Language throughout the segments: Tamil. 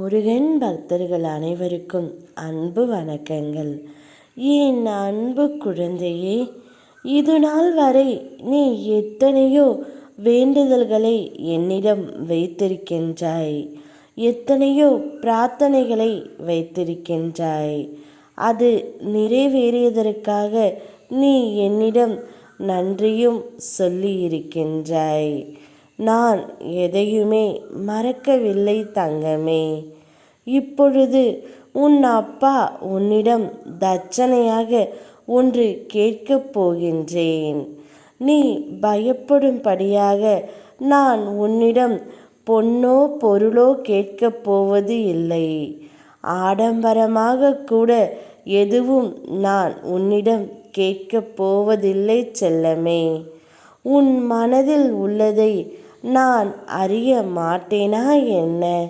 முருகன் பக்தர்கள் அனைவருக்கும் அன்பு வணக்கங்கள். என் அன்பு குழந்தையே இது நாள் வரை நீ எத்தனையோ வேண்டுதல்களை என்னிடம் வைத்திருக்கின்றாய். எத்தனையோ பிரார்த்தனைகளை வைத்திருக்கின்றாய். அது நிறைவேறியதற்காக நீ என்னிடம் நன்றியும் சொல்லியிருக்கின்றாய். நான் எதையுமே மறக்கவில்லை தங்கமே. இப்பொழுது உன் அப்பா உன்னிடம் தட்சணையாக ஒன்று கேட்கப் போகின்றேன். நீ பயப்படும்படியாக நான் உன்னிடம் பொன்னோ பொருளோ கேட்கப் போவது இல்லை. ஆடம்பரமாக கூட எதுவும் நான் உன்னிடம் கேட்கப் போவதில்லை செல்லமே. உன் மனதில் உள்ளதை நான் அறிய மாட்டேனா என்ன?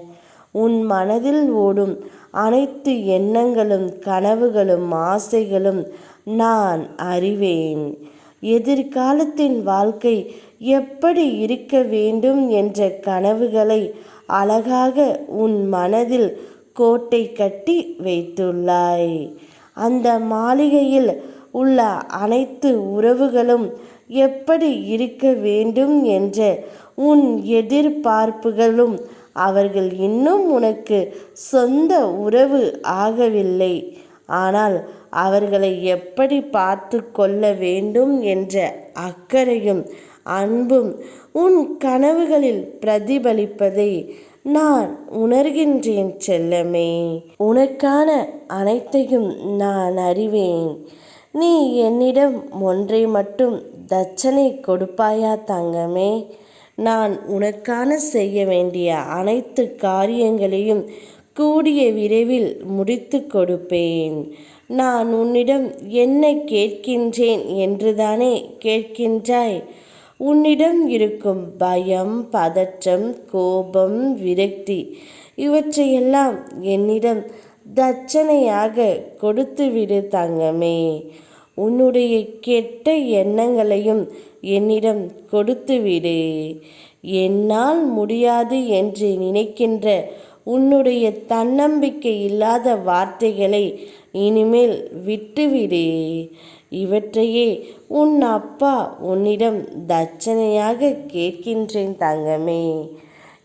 உன் மனதில் ஓடும் அனைத்து எண்ணங்களும் கனவுகளும் ஆசைகளும் நான் அறிவேன். எதிர்காலத்தின் வாழ்க்கை எப்படி இருக்க வேண்டும் என்ற கனவுகளை அழகாக உன் மனதில் கோட்டை கட்டி வைத்துள்ளாய். அந்த மாளிகையில் உள்ள அனைத்து உறவுகளும் எப்படி இருக்க வேண்டும் என்ற உன் எதிர்பார்ப்புகளும் அவர்கள் இன்னும் உனக்கு சொந்த உறவு ஆகவில்லை. ஆனால் அவர்களை எப்படி பார்த்து கொள்ள வேண்டும் என்ற அக்கறையும் அன்பும் உன் கனவுகளில் பிரதிபலிப்பதை நான் உணர்கின்றேன் செல்லமே. உனக்கான அனைத்தையும் நான் அறிவேன். நீ என்னிடம் ஒன்றை மட்டும் தட்சணை கொடுப்பாயா தங்கமே? நான் உனக்கான செய்ய வேண்டிய அனைத்து காரியங்களையும் கூடிய விரைவில் முடித்து கொடுப்பேன். நான் உன்னிடம் என்ன கேட்கின்றேன் என்றுதானே கேட்கின்றாய்? உன்னிடம் இருக்கும் பயம் பதற்றம் கோபம் விரக்தி இவற்றையெல்லாம் என்னிடம் தட்சணையாக கொடுத்துவிடு தங்கமே. உன்னுடைய கெட்ட எண்ணங்களையும் என்னிடம் கொடுத்துவிடு என்னால் முடியாது என்று நினைக்கின்ற உன்னுடைய தன்னம்பிக்கை இல்லாத வார்த்தைகளை இனிமேல் விட்டுவிடு இவற்றையே உன் அப்பா உன்னிடம் தட்சணையாக கேட்கின்றேன் தங்கமே.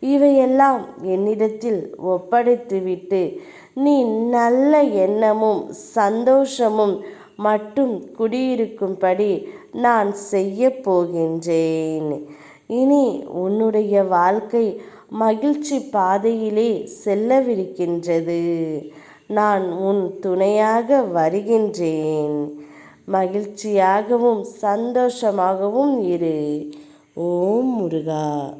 இவையெல்லாம் என்னிடத்தில் ஒப்படைத்துவிட்டு நீ நல்ல எண்ணமும் சந்தோஷமும் மட்டும் குடியிருக்கும்படி நான் செய்ய போகின்றேன். இனி உன்னுடைய வாழ்க்கை மகிழ்ச்சி பாதையிலே செல்லவிருக்கின்றது. நான் உன் துணையாக வருகின்றேன். மகிழ்ச்சியாகவும் சந்தோஷமாகவும் இரு. ஓம் முருகா.